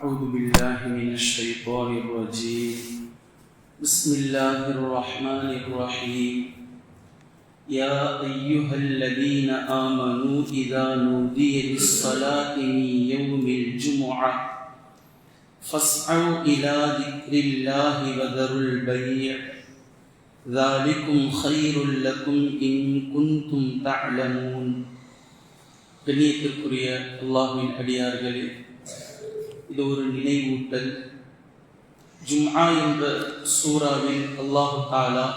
أعوذ بالله من الشيطان الرجيم بسم الله الرحمن الرحيم يا أيها الذين آمنوا إذا نودي للصلاة من يوم الجمعة فاسعوا إلى ذكر الله وذروا البيع ذلكم خير لكم إن كنتم تعلمون கண்ணியத்திற்குரிய அல்லாஹ்வின் அடியார்களே இது ஒரு நினைவூட்டல். ஜும்ஆ என்ற சூறாவில் அல்லாஹு தாலா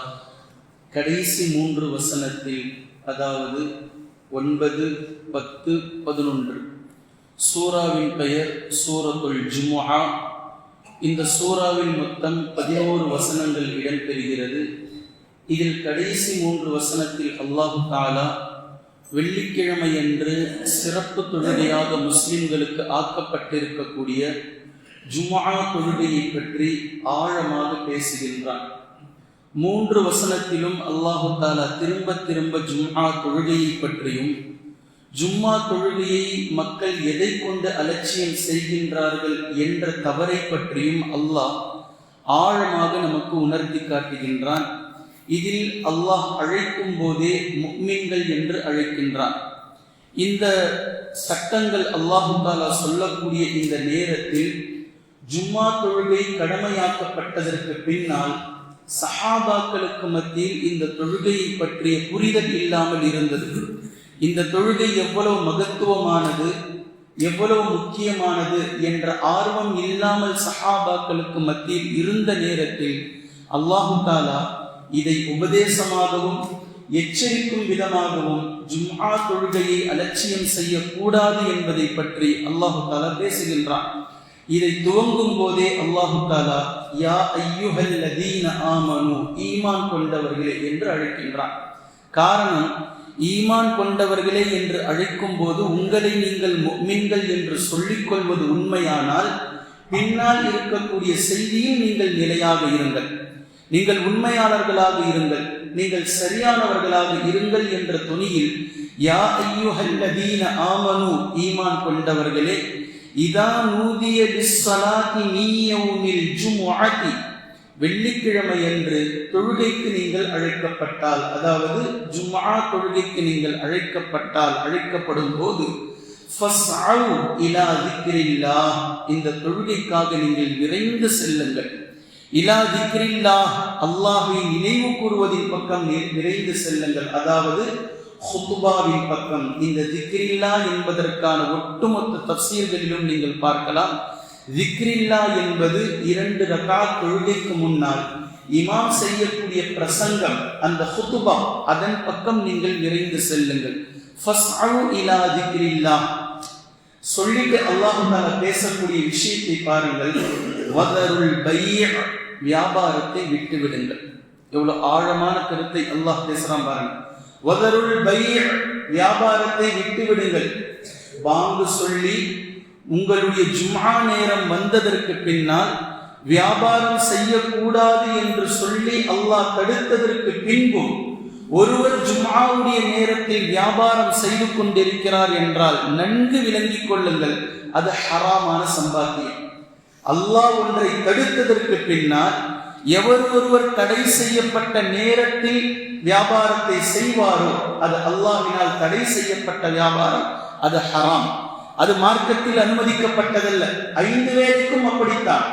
கடைசி மூன்று வசனத்தில் அதாவது ஒன்பது பத்து பதினொன்று. சூறாவின் பெயர் சூரத்துல் ஜும்ஆ. இந்த சூறாவில் மொத்தம் பதினோரு வசனங்கள் இடம்பெறுகிறது. இதில் கடைசி மூன்று வசனத்தில் அல்லாஹு தாலா வெள்ளிக்கிழமை என்று சிறப்பு தொழுகையாக முஸ்லிம்களுக்கு ஆக்கப்பட்டிருக்கக்கூடிய ஜுமா தொழுகையை பற்றி ஆழமாக பேசுகின்றான். மூன்று வசனத்திலும் அல்லாஹு தாலா திரும்ப திரும்ப ஜும்மா தொழுகையை பற்றியும் ஜும்மா தொழுகையை மக்கள் எதை கொண்டு அலட்சியம் செய்கின்றார்கள் என்ற தவறை பற்றியும் அல்லாஹ் ஆழமாக நமக்கு உணர்த்தி காட்டுகின்றான். இதில் அல்லாஹ் அழைக்கும் போதே முக்மீன்கள் என்று அழைக்கின்றான். இந்த சட்டங்கள் அல்லாஹு தாலா சொல்லக்கூடிய இந்த நேரத்தில் ஜும்மா தொழுகை கடமையாக்கப்பட்டதற்கு பின்னால் சஹாபாக்களுக்கு மத்தியில் இந்த தொழுகையை பற்றிய புரிதல் இல்லாமல் இருந்தது. இந்த தொழுகை எவ்வளவு மகத்துவமானது எவ்வளவு முக்கியமானது என்ற ஆர்வம் இல்லாமல் சஹாபாக்களுக்கு மத்தியில் இருந்த நேரத்தில் அல்லாஹு தாலா இதை உபதேசமாகவும் எச்சரிக்கும் விதமாகவும் ஜும்ஆ தொழுகையை அலட்சியம் செய்யக்கூடாது என்பதை பற்றி அல்லாஹு தாலா பேசுகின்றான். இதை துவங்கும் போதே அல்லாஹு தாலா யா ஐயுஹல் ஆமனு ஈமான் கொண்டவர்களே என்று அழைக்கின்றான். காரணம் ஈமான் கொண்டவர்களே என்று அழைக்கும் போது உங்களை நீங்கள் மின்கள் என்று சொல்லிக் கொள்வது உண்மையானால் பின்னால் இருக்கக்கூடிய செய்தியில் நீங்கள் நிலையாக இருங்கள். நீங்கள் உண்மையாளர்களாக இருங்கள் நீங்கள் சரியானவர்களாக இருங்கள் என்ற துணியில் யா ஐயுஹல்லதீன ஆமனு ஈமான் கொண்டவர்களே இதா நூதிய பிஸ்ஸலாத்தி நீயவுமில் ஜுமுஅதி வெள்ளிக்கிழமை என்று தொழுகைக்கு நீங்கள் அழைக்கப்பட்டால் அதாவது ஜும்மா தொழுகைக்கு நீங்கள் அழைக்கப்பட்டால் அழைக்கப்படும் போது இந்த தொழுகைக்காக நீங்கள் விரைந்து செல்லுங்கள். இலா திக்ரில்லா அல்லாஹை நினைவு கூறுவதின் பக்கம் விரைந்து செல்லுங்கள். அதாவது ஹுத்துபாவின் பக்கம். இந்த திக்ரில்லா என்பதற்கான ஒட்டுமொத்த தப்சீர்களிலும் நீங்கள் பார்க்கலாம். திக்ரில்லா என்பது இரண்டு ரகா தொழுகைக்கு முன்னால் இமாம் செய்யக்கூடிய பிரசங்கம் அந்த ஹுத்துபா அதன் பக்கம் நீங்கள் விரைந்து செல்லுங்கள். இலா திக்ரில்லா சொல்லிட்டு அல்லாஹு தாலா பேசக்கூடிய விஷயத்தை பாருங்கள். வதருள் பைய வியாபாரத்தை விட்டு விடுங்கள். எவ்வளவு ஆழமான கருத்தை அல்லாஹ் பேசுறான் பாருங்க. வதருள் பைய வியாபாரத்தை விட்டு விடுங்கள். வாங்கு சொல்லி உங்களுடைய ஜும்மா நேரம் வந்ததற்கு பின்னால் வியாபாரம் செய்யக்கூடாது என்று சொல்லி அல்லாஹ் தடுத்ததற்கு பின்பும் ஒருவர் ஜும்மாவுடைய நேரத்தில் வியாபாரம் செய்து கொண்டிருக்கிறார் என்றால் நன்கு விளங்கிக் கொள்ளுங்கள். அது ஹராமான சம்பாத்தியம். அல்லாஹ் ஒன்றை தடுத்ததற்கு பின்னால் எவர் ஒருவர் தடை செய்யப்பட்ட நேரத்தில் வியாபாரத்தை செய்வாரோ அது அல்லாஹினால் தடை செய்யப்பட்ட வியாபாரம் அது ஹராம். அது மார்க்கத்தில் அனுமதிக்கப்பட்டதல்ல. ஐந்து வேலைக்கும் அப்படித்தான்.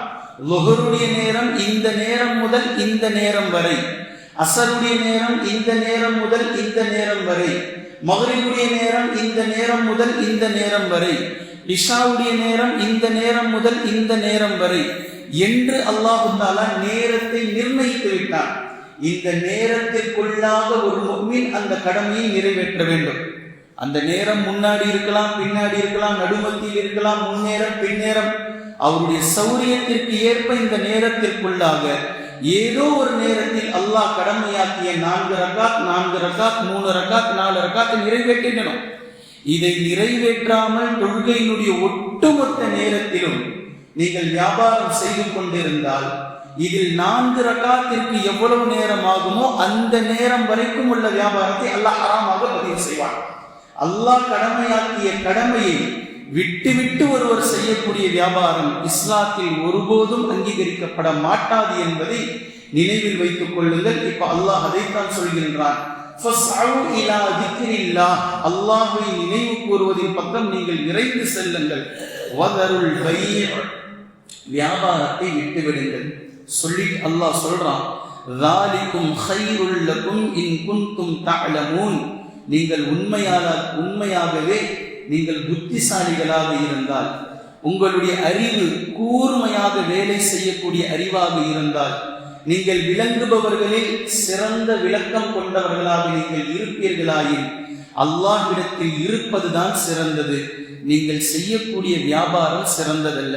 லொகருடைய நேரம் இந்த நேரம் முதல் இந்த நேரம் வரை. அசருடைய நேரம் இந்த நேரம் முதல் இந்த நேரம் வரை. மகரிவுடைய நேரம் இந்த நேரம் முதல் இந்த நேரம் வரை. இஷாவுடைய நேரம் இந்த நேரம் முதல் இந்த நேரம் வரை. என்று அல்லாஹு நேரத்தை நிர்ணயித்து விட்டார் இந்த நேரத்திற்குள்ளாக ஒரு முக்மின் அந்த கடமையை நிறைவேற்ற வேண்டும். அந்த நேரம் முன்னாடி இருக்கலாம் பின்னாடி இருக்கலாம் நடுமத்தியில் இருக்கலாம் முன்னேறம் பின்னேறம். அவருடைய சௌரியத்திற்கு ஏற்ப இந்த நேரத்திற்குள்ளாக ஏதோ ஒரு நேரத்தில் அல்லாஹ் கடமையாக்கிய நான்கு ரகாத் நான்கு ரகாத் மூணு ரகாத் நாலு ரகாத் நிறைவேற்றினோம். இதை நிறைவேற்றாமல் தொழுகையினுடைய ஒட்டுமொத்த நேரத்திலும் நீங்கள் வியாபாரம் செய்து கொண்டிருந்தால் இதில் நான்கு ரகாத்திற்கு எவ்வளவு நேரம் ஆகுமோ அந்த நேரம் வரைக்கும் உள்ள வியாபாரத்தை அல்லாஹ் ஹராமாக பதிவு செய்வான். அல்லாஹ் கடமையாக்கிய கடமையை விட்டுவிட்டு ஒருவர் செய்யக்கூடிய வியாபாரம் இஸ்லாத்தில் ஒருபோதும் அங்கீகரிக்கப்பட மாட்டாது என்பதை நினைவில் வைத்துக் கொள்ளுங்கள். இப்ப அல்லாஹ் அதைத்தான் சொல்கின்றான். அல்லாஹை நினைவு கூறுவதின் பக்கம் நீங்கள் விரைந்து செல்லுங்கள். வியாபாரத்தை விட்டுவிடுங்கள். சொல்லி அல்லாஹ் சொல்றான். நீங்கள் உண்மையாக உண்மையாகவே நீங்கள் புத்திசாலிகளாக இருந்தால் உங்களுடைய அறிவு கூர்மையாக வேலை செய்யக்கூடிய அறிவாக இருந்தால் நீங்கள் விளங்குபவர்களில் சிறந்த விளக்கம் கொண்டவர்களாக நீங்கள் இருப்பீர்களாயின் அல்லாஹ்விடத்தில் இருப்பதுதான் சிறந்தது. நீங்கள் செய்யக்கூடிய வியாபாரம் சிறந்ததல்ல.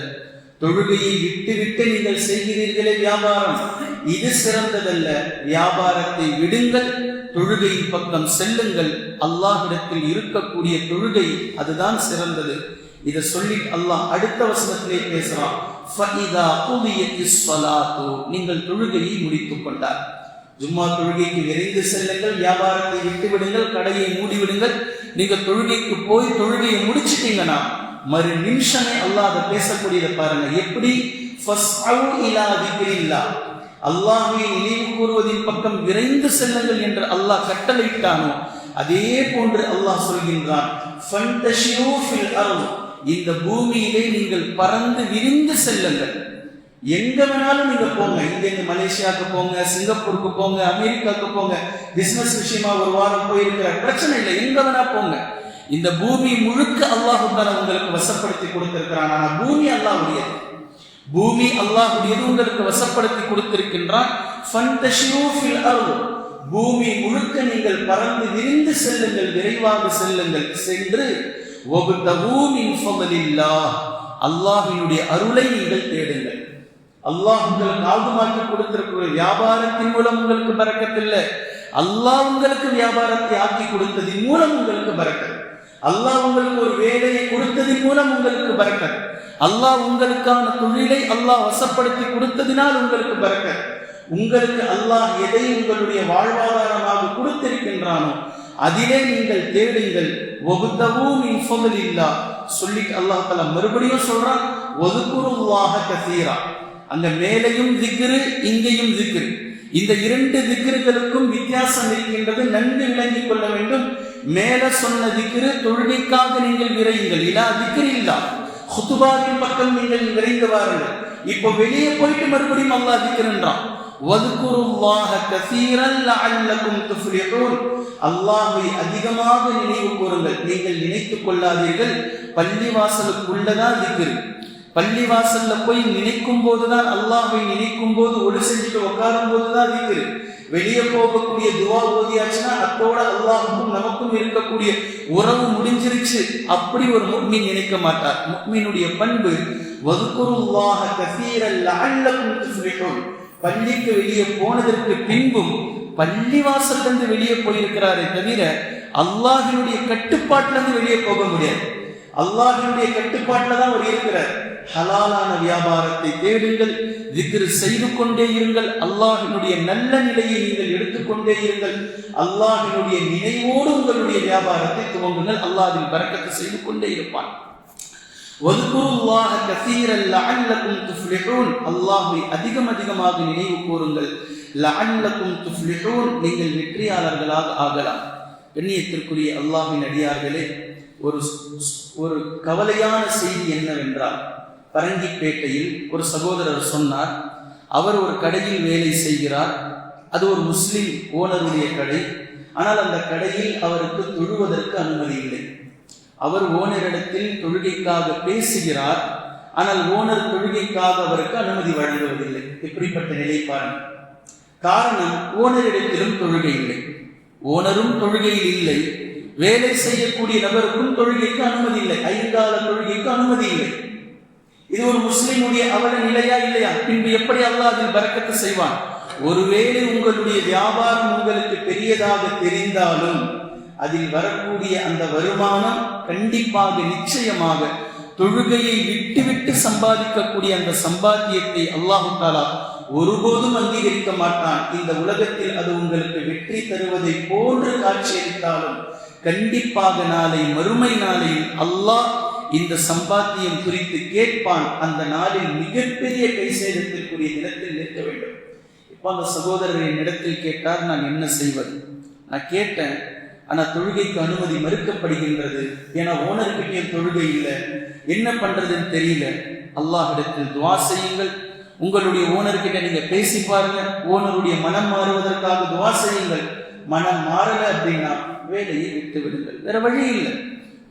தொழுகையை விட்டுவிட்டு நீங்கள் செய்கிறீர்களே வியாபாரம். இது சிறந்ததல்ல. வியாபாரத்தை விடுங்கள் தொழுகையின் பக்கம் செல்லுங்கள். அல்லாஹிடத்தில் இருக்கக்கூடிய தொழுகை அதுதான் சிறந்தது. இதை சொல்லி அல்லாஹ் அடுத்த வசனத்திலே பேசுறான். நீங்கள் தொழுகையை முடித்துக் கொண்டார். ஜும்மா தொழுகைக்கு விரைந்து செல்லுங்கள். வியாபாரத்தை விட்டு விடுங்கள் கடையை மூடிவிடுங்கள். நீங்க தொழுகைக்கு போய் தொழுகையை முடிச்சிட்டீங்கன்னா மறு நிமிஷமே அல்லாத பேசக்கூடியதை பாருங்க. எப்படி? அல்லாஹுவை நினைவு கூறுவதின் பக்கம் விரைந்து செல்லுங்கள் என்று அல்லாஹ் கட்டளையிட்டானோ அதே போன்று அல்லாஹ் சொல்கின்றான் ஃபில் இந்த பூமியிலே நீங்கள் பறந்து விரிந்து செல்லுங்கள். எங்க வேணாலும் நீங்க போங்க. இங்க இருந்து மலேசியாவுக்கு போங்க சிங்கப்பூருக்கு போங்க அமெரிக்காவுக்கு போங்க பிசினஸ் விஷயமா ஒரு வாரம் போயிருக்கிற பிரச்சனை இல்லை. எங்க வேணா போங்க. இந்த பூமி முழுக்க அல்லாஹு தாலா உங்களுக்கு வசப்படுத்தி கொடுத்திருக்கிறான். ஆனா பூமி அல்லாஹ்வுடையது. பூமி அல்லாஹ்வுடையது உங்களுக்கு வசப்படுத்தி கொடுத்திருக்கின்றான்? ஃபில் பூமி முழுக்க நீங்கள் பறந்து விரிந்து செல்லுங்கள் விரைவாக செல்லுங்கள். சென்று அல்லாஹினுடைய அருளை நீங்கள் தேடுங்கள். அல்லாஹ் உங்களுக்கு ஆகுமாக்கி கொடுத்திருக்கிற வியாபாரத்தின் மூலம் உங்களுக்கு பறக்கத்தில்லை. அல்லாஹ் உங்களுக்கு வியாபாரத்தை ஆக்கி கொடுத்ததின் மூலம் உங்களுக்கு பறக்கத் அல்லாஹ் உங்களுக்கு ஒரு வேலையை கொடுத்ததின் மூலம் உங்களுக்கு பறக்கத் அல்லாஹ் உங்களுக்கான தொழிலை அல்லாஹ் வசப்படுத்தி கொடுத்ததினால் உங்களுக்கு பறக்கத் உங்களுக்கு அல்லாஹ் எதை உங்களுடைய வாழ்வாதாரமாக கொடுத்திருக்கின்றானோ அதிலே நீங்கள் தேடுங்கள். ஒகுத்தவும் இல்லா சொல்லிட்டு அல்லாஹ் தலா மறுபடியும் சொல்றான் ஒதுக்குருவாக கசீரா. அங்க மேலையும் திக்ரு இங்கேயும் திக்ரு. இந்த இரண்டு திக்ருகளுக்கும் வித்தியாசம் இருக்கின்றது நன்கு விளங்கிக் கொள்ள வேண்டும். மேல சொன்ன திக்ரு தொழுகைக்காக நீங்கள் விரையுங்கள். இல்லா திக்ரு இல்லா ஹுத்துபாவின் பக்கம் நீங்கள் விரைந்து வாருங்கள் இப்போ வெளியே போயிட்டு மறுபடியும் அல்லாஹ் திக்ருன்றான் வதுகுருல்லாஹ கசீரன் லஅல்லகும் துஃப்லிஹூன். அல்லாஹ்வை அதிகமாக நினைவு கூறுங்கள். நீங்கள் நினைத்துக் கொள்ளாதீர்கள். பள்ளிவாசலுக்குள்ளதான் திக்ரு பள்ளிவாசல்ல போய் நினைக்கும் போதுதான் அல்லாஹ்வை நினைக்கும் போது ஒளி செஞ்சுட்டு உட்காரும் போதுதான் திக்ரு வெளியே போகக்கூடிய துவா ஓதியாச்சுன்னா அத்தோட அல்லாஹுக்கும் நமக்கும் இருக்கக்கூடிய உறவு முடிஞ்சிருச்சு. அப்படி ஒரு முக்மீன் நினைக்க மாட்டார். முக்மீனுடைய பண்பு வதுக்குருவாக கசீரல்ல லஅல்லகும் துஃப்லிஹூன். பள்ளிக்கு வெளியே போனதற்கு பின்பும் பள்ளிவாசல்ல இருந்து வெளியே போயிருக்கிறாரே தவிர அல்லாஹினுடைய கட்டுப்பாட்டிலிருந்து வெளியே போக முடியாது. அல்லாஹினுடைய கட்டுப்பாட்டில் தான் அவர் இருக்கிறார். ஹலாலான வியாபாரத்தை தேடுங்கள் திக்ரு செய்து கொண்டே இருங்கள் அல்லாஹினுடைய நல்ல நிலையை நீங்கள் எடுத்துக்கொண்டே இருங்கள் அல்லாஹினுடைய நினைவோடு உங்களுடைய வியாபாரத்தை துவங்குங்கள் அல்லாஹின் பறக்கத்தை செய்து கொண்டே இருப்பான். வதுகுருல்லாஹ அதிகம் அதிகமாக நினைவு கூறுங்கள். நீங்கள் வெற்றியாளர்களாக ஆகலாம். கண்ணியத்திற்குரிய அல்லாஹின் அடியார்களே ஒரு ஒரு கவலையான செய்தி என்னவென்றால் பரங்கிப்பேட்டையில் ஒரு சகோதரர் சொன்னார் அவர் ஒரு கடையில் வேலை செய்கிறார் அது ஒரு முஸ்லிம் ஓனருடைய கடை ஆனால் அந்த கடையில் அவருக்கு தொழுவதற்கு அனுமதி இல்லை. அவர் ஓனரிடத்தில் தொழுகைக்காக பேசுகிறார் ஆனால் ஓனர் தொழுகைக்காக அவருக்கு அனுமதி வழங்குவதில்லை. இப்படிப்பட்ட நிலைப்பாடு. காரணம் ஓனரிடத்திலும் தொழுகை இல்லை. ஓனரும் தொழுகையில் இல்லை. வேலை செய்யக்கூடிய நபருக்கும் தொழுகைக்கு அனுமதி இல்லை ஐந்தால தொழுகைக்கு அனுமதி இல்லை இது ஒரு முஸ்லிமுடைய அவல நிலையா இல்லையா? பின்பு எப்படி அல்லாஹ் அதில் பறக்கத்து செய்வான்? ஒருவேளை உங்களுடைய வியாபாரம் உங்களுக்கு பெரியதாக தெரிந்தாலும் அதில் வரக்கூடிய அந்த வருமானம் கண்டிப்பாக நிச்சயமாக தொழுகையை விட்டுவிட்டு சம்பாதிக்கக்கூடிய அந்த சம்பாத்தியத்தை அல்லாஹு தாலா ஒருபோதும் அங்கீகரிக்க மாட்டான். இந்த உலகத்தில் அது உங்களுக்கு வெற்றி தருவதை போன்று காட்சியளித்தாலும் கண்டிப்பாக நாளை மறுமை நாளையில் அல்லாஹ் இந்த சம்பாத்தியம் குறித்து கேட்பான். அந்த நாளில் மிகப்பெரிய கை சேதத்திற்குரிய நிலத்தில் நிற்க வேண்டும். இப்போ அந்த சகோதரரின் இடத்தில் கேட்டார் நான் என்ன செய்வது? நான் கேட்டேன் ஆனால் தொழுகைக்கு அனுமதி மறுக்கப்படுகின்றது. ஏன்னா ஓனர்கிட்டையும் தொழுகை இல்லை. என்ன பண்றதுன்னு தெரியல. அல்லாஹிடத்தில் துவா செய்யுங்கள். உங்களுடைய ஓனர்கிட்ட நீங்க பேசி பாருங்க. ஓனருடைய மனம் மாறுவதற்காக துவா செய்யுங்கள். மனம் மாறல அப்படின்னா வேலையை விட்டு விடுங்கள். வேற வழி இல்லை.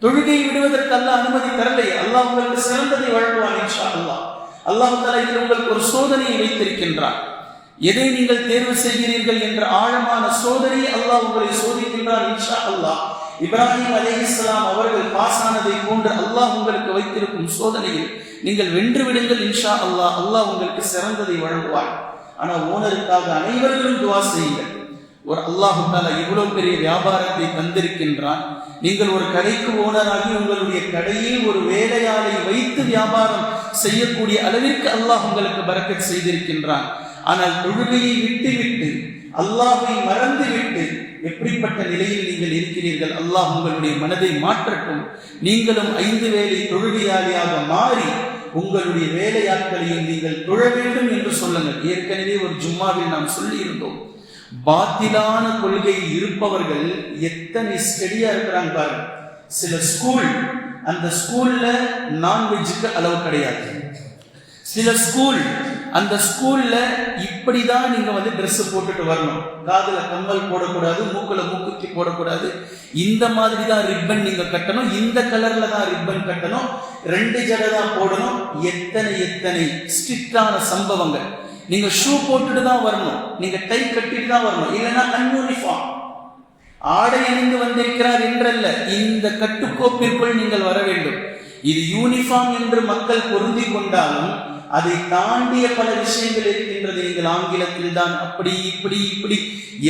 தொழுகை விடுவதற்கு அல்லாஹ் அனுமதி தரலை. அல்லாஹ் உங்களுக்கு சிறந்ததை வழங்குவான் இன்ஷா அல்லாஹ் அல்லாஹ் தலா இதில் உங்களுக்கு ஒரு சோதனையை வைத்திருக்கின்றார் எதை நீங்கள் தேர்வு செய்கிறீர்கள் என்ற ஆழமான சோதனையை அல்லாஹ் உங்களை சோதிக்கின்றார் இன்ஷா அல்லாஹ் இப்ராஹிம் அலைஹிஸ்ஸலாம் அவர்கள் பாசானதை போன்று அல்லாஹ் உங்களுக்கு வைத்திருக்கும் சோதனையில் நீங்கள் வென்று விடுங்கள் இன்ஷா அல்லாஹ் அல்லாஹ் உங்களுக்கு சிறந்ததை வழங்குவார் ஆனால் ஓனருக்காக அனைவர்களும் துவா செய்யுங்கள். ஒரு அல்லாஹு தாலா இவ்வளவு பெரிய வியாபாரத்தை தந்திருக்கின்றான். நீங்கள் ஒரு கடைக்கு ஓனராகி உங்களுடைய கடையில் ஒரு வேலையாளை வைத்து வியாபாரம் செய்யக்கூடிய அளவிற்கு அல்லாஹ் உங்களுக்கு பறக்கத் செய்திருக்கின்றான். ஆனால் தொழுகையை விட்டு விட்டு அல்லாஹை மறந்து விட்டு எப்படிப்பட்ட நிலையில் நீங்கள் இருக்கிறீர்கள்? அல்லாஹ் உங்களுடைய மனதை மாற்றட்டும். நீங்களும் ஐந்து வேலை தொழுகையாளியாக மாறி உங்களுடைய வேலையாட்களையும் நீங்கள் தொழ வேண்டும் என்று சொல்லுங்கள். ஏற்கனவே ஒரு ஜும்மாவில் நாம் சொல்லி இருந்தோம் பாத்திலான கொள்கையில் இருப்பவர்கள் எத்தனை ஸ்டெடியா இருக்கிறாங்க பாருங்க. சில ஸ்கூல் அந்த ஸ்கூல்ல நான்வெஜ்ஜுக்கு அளவு கிடையாது. சில ஸ்கூல் அந்த ஸ்கூல்ல இப்படிதான் நீங்க வந்து ட்ரெஸ் போட்டுட்டு வரணும். காதுல கம்மல் போடக்கூடாது மூக்குல மூக்குத்தி போடக்கூடாது. இந்த மாதிரி தான் ரிப்பன் நீங்க கட்டணும். இந்த கலர்ல தான் ரிப்பன் கட்டணும். ரெண்டு ஜடை தான் போடணும். எத்தனை எத்தனை? ஸ்ட்ரிக்டான சம்பவங்கள். நீங்க ஷூ போட்டுட்டு தான் வரணும். நீங்க டை கட்டிட்டு தான் வரணும். இல்லைன்னா அன்யூனிஃபார்ம் ஆடை அணிந்து வந்திருக்கிறார் என்றல்ல இந்த கட்டுக்கோப்பிற்குள் நீங்கள் வர வேண்டும். இது யூனிஃபார்ம் என்று மக்கள் பொருந்தி கொண்டாலும் அதை தாண்டிய பல விஷயங்கள் இருக்கின்றது. நீங்கள் ஆங்கிலத்தில் தான் அப்படி இப்படி இப்படி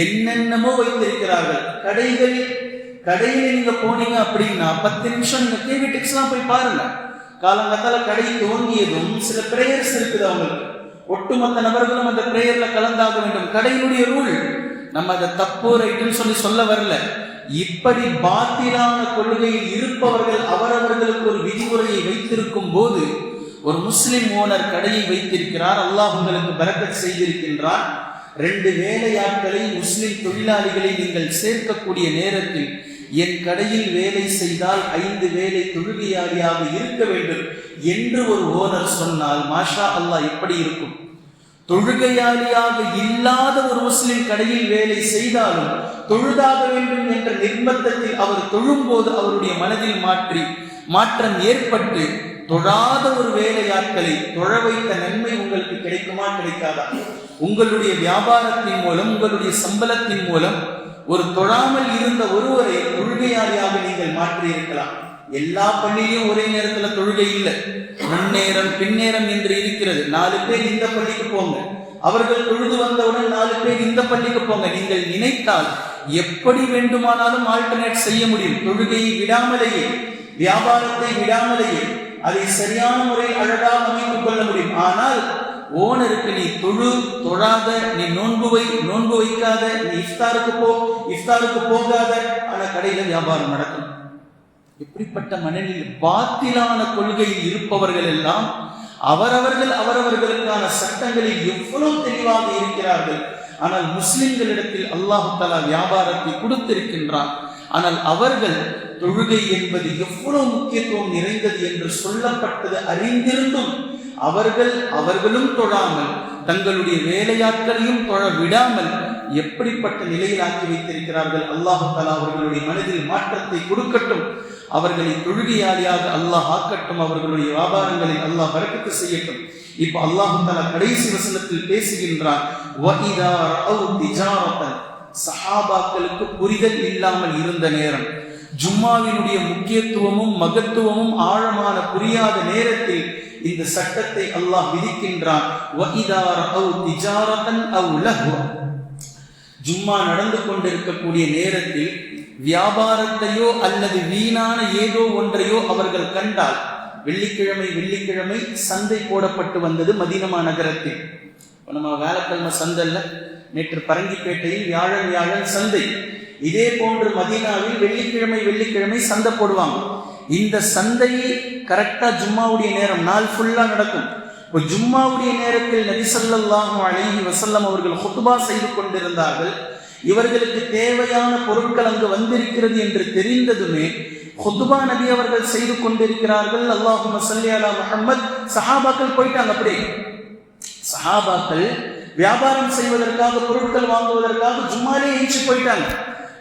என்னென்னமோ வைத்திருக்கிறார்கள். கடைகளில் கடையில நீங்க போனீங்க அப்படின்னா பத்து நிமிஷம் நீங்க கேவிடெக்ஸ்லாம் போய் பாருங்க. காலங்காத்தால கடை துவங்கியதும் சில பிரேயர்ஸ் இருக்குது அவங்களுக்கு. ஒட்டுமொத்த நபர்களும் அந்த பிரேயர்ல கலந்தாக வேண்டும். கடையினுடைய ரூல் நம்ம அதை தப்பு ரைட்டுன்னு சொல்லி சொல்ல வரல. இப்படி பாத்திலான கொள்கையில் இருப்பவர்கள் அவரவர்களுக்கு ஒரு விதிமுறையை வைத்திருக்கும் போது ஒரு முஸ்லிம் ஓனர் கடையை வைத்திருக்கிறார் அல்லாஹ் உங்களுக்கு பரக்கத் செய்திருக்கின்றார். ரெண்டு வேலையாட்களை முஸ்லிம் தொழிலாளிகளை நீங்கள் சேர்க்கக்கூடிய நேரத்தில் என் கடையில் வேலை செய்தால் ஐந்து வேலை தொழுகையாளியாக இருக்க வேண்டும் என்று ஒரு ஓனர் சொன்னால் மாஷா அல்லாஹ் எப்படி இருக்கும்? தொழுகையாளியாக இல்லாத ஒரு முஸ்லிம் கடையில் வேலை செய்தாலும் தொழுதாக வேண்டும் என்ற நிர்பந்தத்தில் அவர் தொழும்போது அவருடைய மனதில் மாற்றி மாற்றம் ஏற்பட்டு தொழாத ஒரு வேலையாட்களை தொழ வைத்த நன்மை உங்களுக்கு கிடைக்குமா கிடைக்காதா? உங்களுடைய வியாபாரத்தின் மூலம் உங்களுடைய சம்பளத்தின் மூலம் ஒரு தொழாமல் இருந்த ஒருவரை தொழுகையாளியாக நீங்கள் மாற்றி இருக்கலாம் எல்லா பள்ளியிலும் ஒரே நேரத்துல தொழுகை இல்லை. முன்னேறம் பின்னேறம் என்று இருக்கிறது. நாலு பேர் இந்த பள்ளிக்கு போங்க. அவர்கள் தொழுது வந்தவுடன் நாலு பேர் இந்த பள்ளிக்கு போங்க. நீங்கள் நினைத்தால் எப்படி வேண்டுமானாலும் ஆல்டர்னேட் செய்ய முடியும். தொழுகையை விடாமலேயே வியாபாரத்தை விடாமலேயே அதை சரியான முறையில் அழகாக அமைத்துக் கொள்ள முடியும். ஆனால் ஓனருக்கு நீ தொழு தொழாத நீ நோன்பு வை நோன்பு வைக்காத நீ இஃப்தாருக்கு போ இஃப்தாருக்கு போகாத ஆனா கடையில வியாபாரம் நடக்கும். இப்படிப்பட்ட மனநிலை பாத்திலான கொள்கையில் இருப்பவர்கள் எல்லாம் அவரவர்கள் அவரவர்களுக்கான சட்டங்களில் எவ்வளவு தெளிவாக இருக்கிறார்கள். ஆனால் முஸ்லிம்களிடத்தில் அல்லாஹு தலா வியாபாரத்தை கொடுத்திருக்கின்றான். ஆனால் அவர்கள் தொழுகை என்பது எவ்வளவு முக்கியத்துவம் நிறைந்தது என்று சொல்லப்பட்டது அறிந்திருந்தும் அவர்கள் அவர்களும் தொழாமல் தங்களுடைய வேலையாட்களையும் தொழ விடாமல் எப்படிப்பட்ட நிலையில் ஆக்கி வைத்திருக்கிறார்கள்? அல்லாஹு தலா அவர்களுடைய மனதில் மாற்றத்தை கொடுக்கட்டும். அவர்களை தொழுகையாளியாக அல்லாஹ் ஆக்கட்டும். அவர்களுடைய வியாபாரங்களை அல்லாஹ் வரக்கத்து செய்யட்டும். இப்ப அல்லாஹு தலா கடைசி வசனத்தில் பேசுகின்றார் சஹாபாக்களுக்கு புரிதல் இல்லாமல் இருந்த நேரம். ஜும்மாவினுடைய முக்கியத்துவமும் மகத்துவமும் ஆழமான புரியாத நேரத்தில் இந்த சட்டத்தை அல்லாஹ் விதிக்கின்றான். ஜும்மா நடந்து கொண்டிருக்கக்கூடிய நேரத்தில் வியாபாரத்தையோ அல்லது வீணான ஏதோ ஒன்றையோ அவர்கள் கண்டால் வெள்ளிக்கிழமை வெள்ளிக்கிழமை சந்தை போடப்பட்டு வந்தது மதீனமா நகரத்தில். நம்ம வேலைக்கிழமை சந்தல்ல நேற்று பரங்கிப்பேட்டையில் வியாழன் வியாழன் சந்தை. இதே போன்று மதீனாவில் வெள்ளிக்கிழமை வெள்ளிக்கிழமை சந்தை போடுவாங்க. இந்த சந்தை கரெக்டாக ஜும்மாவுடைய நேரம் நாள் ஃபுல்லாக நடக்கும். இப்போ ஜும்மாவுடைய நேரத்தில் நபி அழகி வசல்லம் அவர்கள் ஹுத்பா செய்து கொண்டிருந்தார்கள். இவர்களுக்கு தேவையான பொருட்கள் அங்கு வந்திருக்கிறது என்று தெரிந்ததுமே ஹுத்பா நபி அவர்கள் செய்து கொண்டிருக்கிறார்கள். அல்லாஹு ஸல்லி அலா முஹம்மத். சஹாபாக்கள் போயிட்டாங்க அப்படி சஹாபாக்கள் வியாபாரம் செய்வதற்காக பொருட்கள் வாங்குவதற்காக ஜும்மாலே ஏஞ்சி போயிட்டாங்க.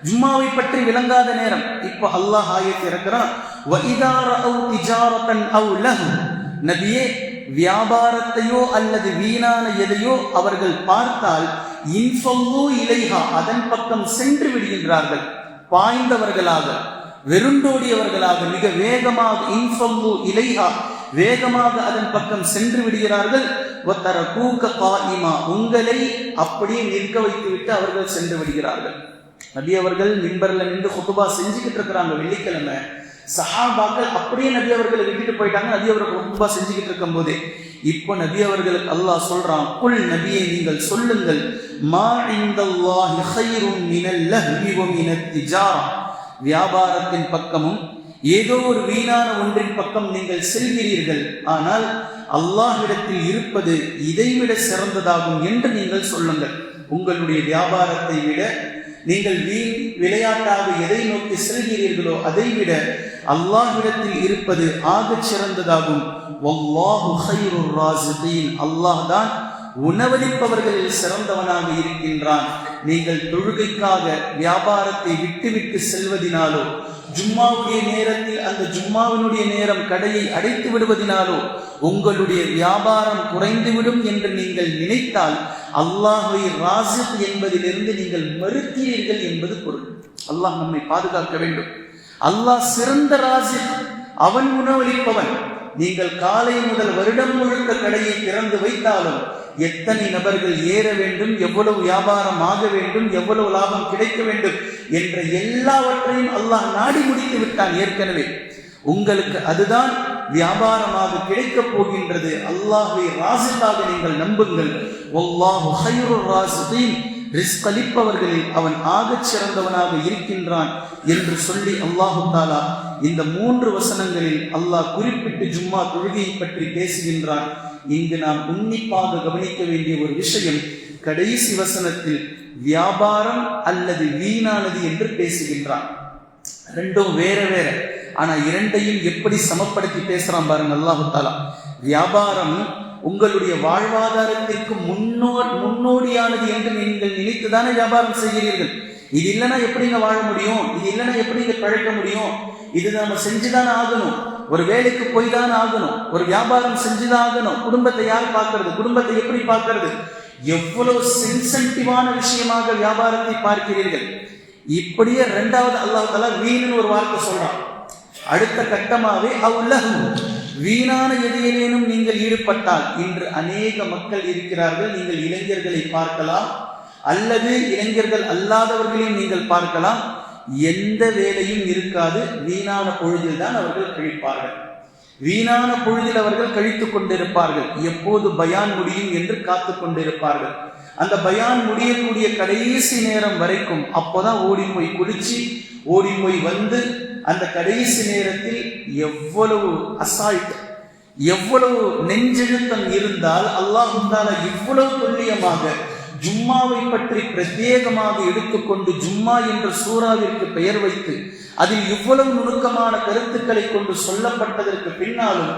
ஜும்மாவை பற்றி விளங்காத நேரம். இப்போ அல்லாஹ் ஆயத்து இருக்கிறான் நபியே வியாபாரத்தையோ அல்லது வீணான எதையோ அவர்கள் பார்த்தால் இன்சொல்லோ இலைஹா. அதன் பக்கம் சென்று விடுகின்றார்கள். பாய்ந்தவர்களாக வெறுண்டோடியவர்களாக மிக வேகமாக இன்சொல்லோ இலைஹா. வேகமாக அதன் பக்கம் சென்று விடுகிறார்கள். ஒத்தர கூக்க பாதிமா உங்களை அப்படியே நிற்க வைத்துவிட்டு அவர்கள் சென்று விடுகிறார்கள். நபி அவர்கள் மின்பரில் நின்று குத்துபா செஞ்சுக்கிட்டு இருக்கிறாங்க வெள்ளிக்கிழமை. சஹாபாக்கள் அப்படியே நபி அவர்களை விட்டுட்டு போயிட்டாங்க. நபி அவர்கள் குத்துபா செஞ்சுக்கிட்டு இருக்கும் போதே இப்போ நபி அவர்களுக்கு அல்லாஹ் சொல்றான் குல் நபியை நீங்கள் சொல்லுங்கள் மா இந்தல்லாஹி ஹைரும் மினல் லஹ்வி வ வியாபாரத்தின் பக்கமும் ஏதோ ஒரு வீணான ஒன்றின் பக்கம் நீங்கள் செல்கிறீர்கள். ஆனால் அல்லாஹ்விடத்தில் இருப்பது இதைவிட சிறந்ததாகும் என்று நீங்கள் சொல்லுங்கள். உங்களுடைய வியாபாரத்தை விட நீங்கள் வீண் விளையாட்டாக எதை நோக்கி செல்கிறீர்களோ அதைவிட அல்லாஹ்விடத்தில் இருப்பது ஆகச் சிறந்ததாகும். அல்லாஹ் தான் உணவளிப்பவர்களில் சிறந்தவனாக இருக்கின்றான். நீங்கள் தொழுகைக்காக வியாபாரத்தை விட்டுவிட்டு செல்வதினாலோ ஜும்மாவுடைய நேரத்தில் அந்த ஜும்மாவினுடைய நேரம் கடையை அடைத்து விடுவதினாலோ உங்களுடைய வியாபாரம் குறைந்துவிடும் என்று நீங்கள் நினைத்தால் அல்லாஹை ராசித் என்பதிலிருந்து நீங்கள் மறுக்கிறீர்கள் என்பது பொருள். அல்லாஹ் நம்மை பாதுகாக்க வேண்டும். அல்லாஹ் சிறந்த ராசித் அவன் உணவளிப்பவன். நீங்கள் காலை முதல் வருடம் முழுக்க கடையை திறந்து வைத்தாலும் எத்தனை நபர்கள் ஏற வேண்டும் எவ்வளவு வியாபாரம் ஆக வேண்டும் எவ்வளவு லாபம் கிடைக்க வேண்டும் என்ற எல்லாவற்றையும் அல்லாஹ் நாடி முடித்து விட்டான் ஏற்கனவே. உங்களுக்கு அதுதான் வியாபாரமாக கிடைக்கப் போகின்றது. அல்லாஹை ராசிக்காக நீங்கள் நம்புங்கள். ஒல்லாஹு ரிஸ்க் அளிப்பவர்களில் அவன் ஆகச் சிறந்தவனாக இருக்கின்றான் என்று சொல்லி அல்லாஹு தாலா இந்த மூன்று வசனங்களில் அல்லாஹ் குறிப்பிட்டு ஜும்மா தொழுகையை பற்றி பேசுகின்றான். இங்கு நாம் உன்னிப்பாக கவனிக்க வேண்டிய ஒரு விஷயம் கடைசி வசனத்தில் வியாபாரம் அல்லது வீணானது என்று பேசுகின்றான். ரெண்டும் வேற வேற. ஆனா இரண்டையும் எப்படி சமப்படுத்தி பேசுறான் பாருங்க அல்லாஹு தாலா வியாபாரம் உங்களுடைய வாழ்வாதாரத்திற்கு முன்னோர் முன்னோடியானது என்று நீங்கள் நினைத்துதானே வியாபாரம் செய்கிறீர்கள். இது இல்லைன்னா எப்படிங்க வாழ முடியும்? இது இல்லைன்னா எப்படிங்க பழைக்க முடியும்? இது நம்ம செஞ்சுதானே ஆகணும். ஒரு வேலைக்கு போய் தான் ஆகணும். ஒரு வியாபாரம் செஞ்சுதான் ஆகணும் குடும்பத்தை யார் பார்க்கறது? குடும்பத்தை எப்படி பார்க்கறது? எவ்வளவு சென்சென்டிவான விஷயமாக வியாபாரத்தை பார்க்கிறீர்கள். இப்படியே ரெண்டாவது அல்லாஹ் தலா வீணுன்னு ஒரு வார்த்தை சொல்றான். அடுத்த கட்டமாவே அவ்வுலகு வீணான எதையிலேனும் நீங்கள் ஈடுபட்டால் இன்று அநேக மக்கள் இருக்கிறார்கள். நீங்கள் இளைஞர்களை பார்க்கலாம். அல்லது இளைஞர்கள் அல்லாதவர்களையும் நீங்கள் பார்க்கலாம். எந்த வேலையும் இருக்காது. வீணான பொழுதில் தான் அவர்கள் கழிப்பார்கள். வீணான பொழுதில் அவர்கள் கழித்துக் கொண்டிருப்பார்கள். எப்போது பயான் முடியும் என்று காத்து கொண்டிருப்பார்கள். அந்த பயான் முடியக்கூடிய கடைசி நேரம் வரைக்கும் அப்போதான் ஓடி போய் குளிச்சு ஓடி போய் வந்து அந்த கடைசி நேரத்தில் எவ்வளவு அசால்ட் எவ்வளவு நெஞ்செழுத்தம் இருந்தால் அல்லாஹ் இவ்வளவு துல்லியமாக ஜும்மாவை பற்றி பிரத்யேகமாக எடுத்துக்கொண்டு ஜும்மா என்ற சூறாவிற்கு பெயர் வைத்து அதில் இவ்வளவு நுணுக்கமான கருத்துக்களை கொண்டு சொல்லப்பட்டதற்கு பின்னாலும்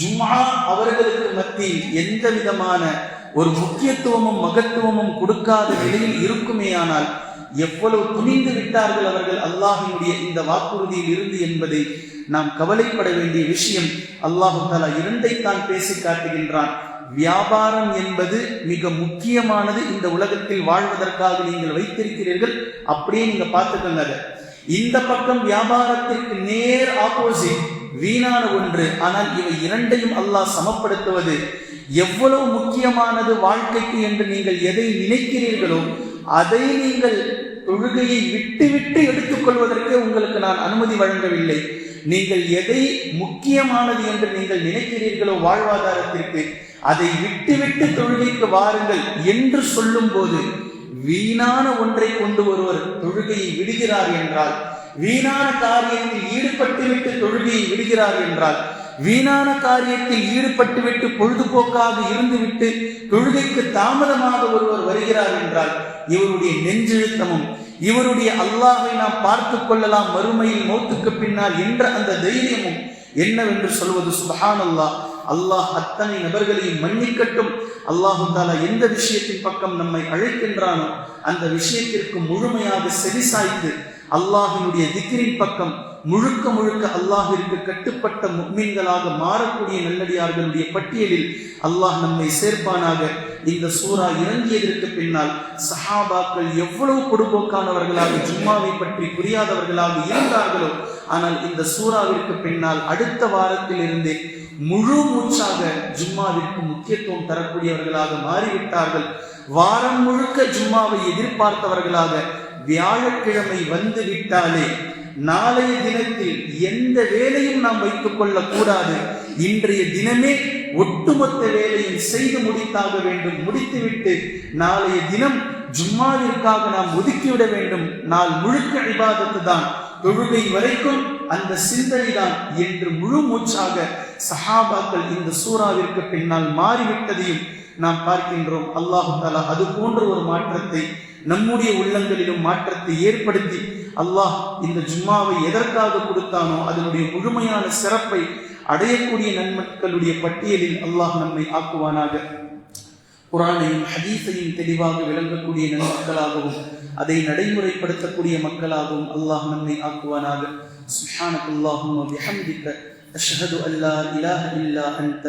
ஜும்மா அவர்களுக்கு மத்தியில் எந்த விதமான ஒரு முக்கியத்துவமும் மகத்துவமும் கொடுக்காத நிலையில் இருக்குமேயானால் எவ்வளவு துணிந்து விட்டார்கள் அவர்கள் அல்லாஹினுடைய இந்த வாக்குறுதியில் இருந்து என்பதை நாம் கவலைப்பட வேண்டிய விஷயம் அல்லாஹு தாலா இரண்டைத்தான் பேசி காட்டுகின்றான். வியாபாரம் என்பது மிக முக்கியமானது இந்த உலகத்தில் வாழ்வதற்காக நீங்கள் வைத்திருக்கிறீர்கள். அப்படியே நீங்க பார்த்துக்கங்க. இந்த பக்கம் வியாபாரத்திற்கு நேர் ஆப்போசிட் வீணான ஒன்று. ஆனால் இவை இரண்டையும் அல்லாஹ் சமப்படுத்துவது. எவ்வளவு முக்கியமானது வாழ்க்கைக்கு என்று நீங்கள் எதை நினைக்கிறீர்களோ அதை நீங்கள் தொழுகையை விட்டு விட்டு எடுத்துக்கொள்வதற்கு உங்களுக்கு நான் அனுமதி வழங்கவில்லை. நீங்கள் எதை முக்கியமானது என்று நீங்கள் நினைக்கிறீர்களோ வாழ்வாதாரத்திற்கு அதை விட்டுவிட்டு தொழுகைக்கு வாருங்கள் என்று சொல்லும் போது வீணான ஒன்றை கொண்டு ஒருவர் தொழுகையை விடுகிறார் என்றால் வீணான காரியத்தில் ஈடுபட்டு விட்டு தொழுகையை விடுகிறார் என்றால் வீணான காரியத்தில் ஈடுபட்டு விட்டு பொழுதுபோக்காக இருந்துவிட்டு தொழுகைக்கு தாமதமாக ஒருவர் வருகிறார் என்றால் இவருடைய நெஞ்செழுத்தமும் இவருடைய அல்லாஹை நாம் பார்த்து கொள்ளலாம் மறுமையில் மௌத்துக்கு பின்னால் என்ற அந்த தைரியமும் என்னவென்று சொல்வது சுபஹான் அல்லாஹ் அல்லாஹ் அத்தனை நபர்களையும் மன்னிக்கட்டும். அல்லாஹு தாலா எந்த விஷயத்தின் பக்கம் நம்மை அழைக்கின்றானோ அந்த விஷயத்திற்கு முழுமையாக செவிசாய்த்து அல்லாஹினுடைய திக்ரின் பக்கம் முழுக்க முழுக்க அல்லாஹிற்கு கட்டுப்பட்ட முக்மீன்களாக மாறக்கூடிய நல்லடியார்களுடைய பட்டியலில் அல்லாஹ் நம்மை சேர்ப்பானாக. இந்த சூறா இறங்கியதற்கு பின்னால் சஹாபாக்கள் எவ்வளவு பொடுபோக்கானவர்களாக ஜும்மாவை பற்றி புரியாதவர்களாக இருந்தார்களோ ஆனால் இந்த சூறாவிற்கு பின்னால் அடுத்த வாரத்தில் இருந்தே முழு மூச்சாக ஜும்மாவிற்கு முக்கியத்துவம் தரக்கூடியவர்களாக மாறிவிட்டார்கள். வாரம் முழுக்க ஜும்மாவை எதிர்பார்த்தவர்களாக வியாழக்கிழமை வந்து விட்டாலே நாளைய தினத்தில் எந்த வேலையும் நாம் வைத்துக் கொள்ளக்கூடாது. இன்றைய தினமே ஒட்டுமொத்த வேலையை செய்து முடித்தாக வேண்டும் முடித்துவிட்டு நாளைய தினம் ஜும்மாவிற்காக நாம் ஒதுக்கிவிட வேண்டும். நாள் முழுக்க இபாதத்து தான். தொழுகை வரைக்கும் அந்த சிந்தனை தான். என்று முழு மூச்சாக சஹாபாக்கள் இந்த சூறாவிற்கு பின்னால் மாறிவிட்டதையும் நாம் பார்க்கின்றோம். அல்லாஹு தாலா அது போன்ற ஒரு மாற்றத்தை நம்முடைய உள்ளங்களிலும் மாற்றத்தை ஏற்படுத்தி அல்லாஹ் இந்த ஜும்மாவை எதற்காக கொடுத்தானோ அதனுடைய முழுமையான சிறப்பை அடையக்கூடிய நன்மக்களுடைய பட்டியலில் அல்லாஹ் நம்மை ஆக்குவானாக. குரானையும் ஹதீஸையும் தெளிவாக விளங்கக்கூடிய நன்மக்களாகவும் அதை நடைமுறைப்படுத்தக்கூடிய மக்களாகவும் அல்லாஹ் நம்மை ஆக்குவானாக. சுஹானக் அல்லாஹும் பிஹம்திக அஷ்ஹது அல்லா இலாஹ இல்லா அன்த